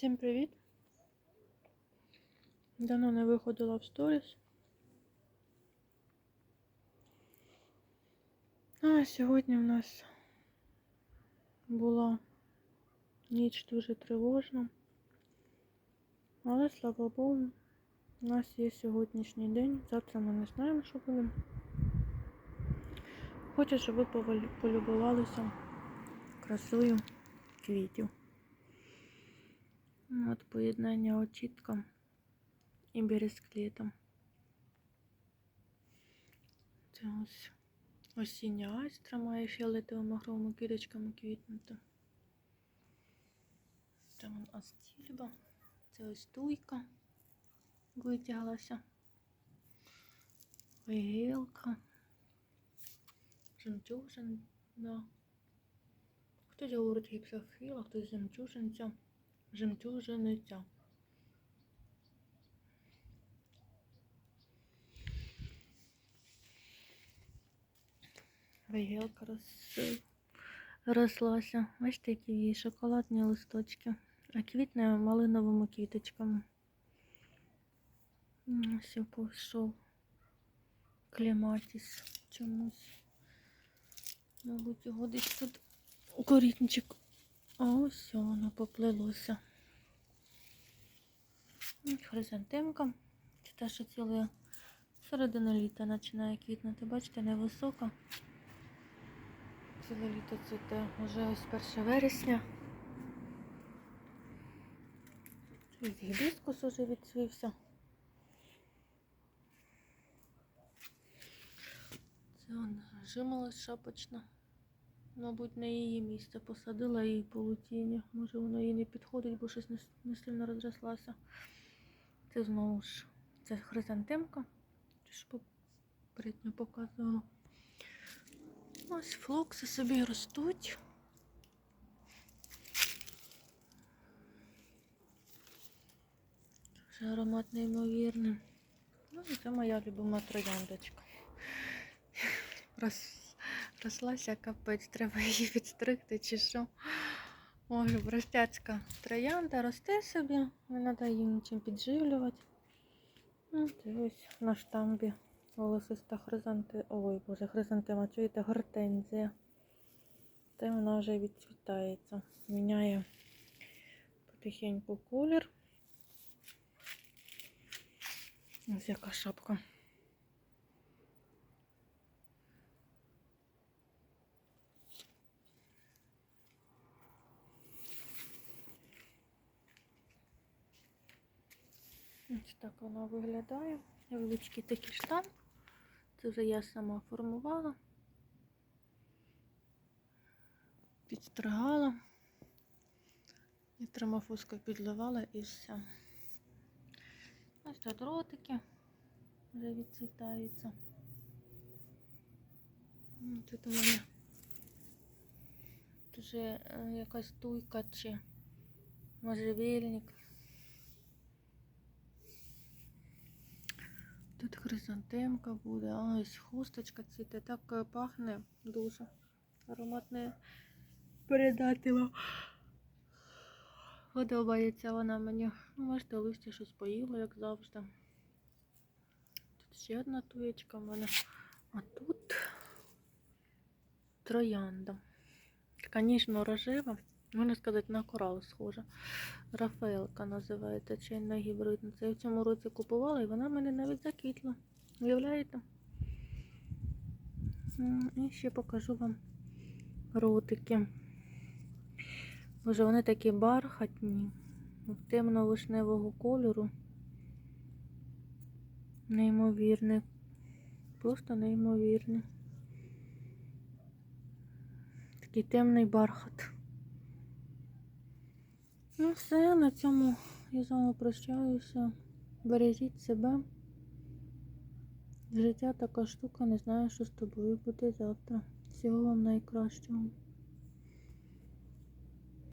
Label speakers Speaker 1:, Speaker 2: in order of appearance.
Speaker 1: Всім привіт! Давно не виходила в сторіс. А сьогодні в нас була ніч дуже тривожна. Але слава Богу, у нас є сьогоднішній день. Завтра ми не знаємо, що буде. Хочу, щоб ви полюбувалися красою квітів. От поєднання очітка і бересклетом. Це ось осіння айстра має фіолетовими махровими квіточками квітнути. Там вон астільба. Це ось туйка витяглася. Вигілка. Жемчужин, да. Хтось говорить гіпсофіла, хтось жемчужинця жемчужиниця. Вигілка роз... рослася. Бачите, які її шоколадні листочки. А квітне малиновими квіточками. Ось і пішов клематіс чомусь. Мабуть, його десь тут корінчик а ось воно поплилося. М, Хризантемка. Це те, що ціле середина літа починає квітнути. Бачите, невисока. Ціле літо цвіте вже ось 1 вересня. Ось гібіскус уже відцвівся. Це он жимолость шапочна. Мабуть, на її місце посадила її полутіння. Може воно їй не підходить, бо щось не, не сильно розрослася. Це знову ж це хризантемка. Ж попередньо показувала. Ось флокси собі ростуть. Вже аромат неймовірний. Ну, і це моя любима трояндочка. Роз... Рослася капець, треба її підстригти чи що. Може, простяцька троянда росте собі, не треба її нічим підживлювати. Ну, це ось на штамбі волосиста хризанти. Ой, боже, хризантема, чуєте, гортензія. Та вона вже відцвітається. Міняє потихеньку колір. Ось яка шапка. Ось так вона виглядає. Невеличкий такий штамп. Це вже я сама формувала. Підстригала. І тримофускою підливала і все. Ось тут ротики вже відцвітаються. М, Тут у мене тут вже е, якась туйка чи можжевельник. Тут хризантемка буде, а ось хусточка цвіте, так е, пахне дуже. Ароматне передати вам. Подобається вона мені. Ну, Бачите, листя щось поїло, як завжди. Тут ще одна туєчка в мене. А тут троянда. Така ніжно-рожева. Можна сказати, на корал схожа. Рафаелка називається чайна гібридна. Це я в цьому році купувала і вона мене навіть заквітла. Уявляєте? І ще покажу вам ротики. Боже, вони такі бархатні, темно-вишневого кольору. Неймовірне. Просто неймовірне. Такий темний бархат. Ну все, на цьому я з вами прощаюся. Бережіть себе. Життя така штука, не знаю, що з тобою буде завтра. Всього вам найкращого.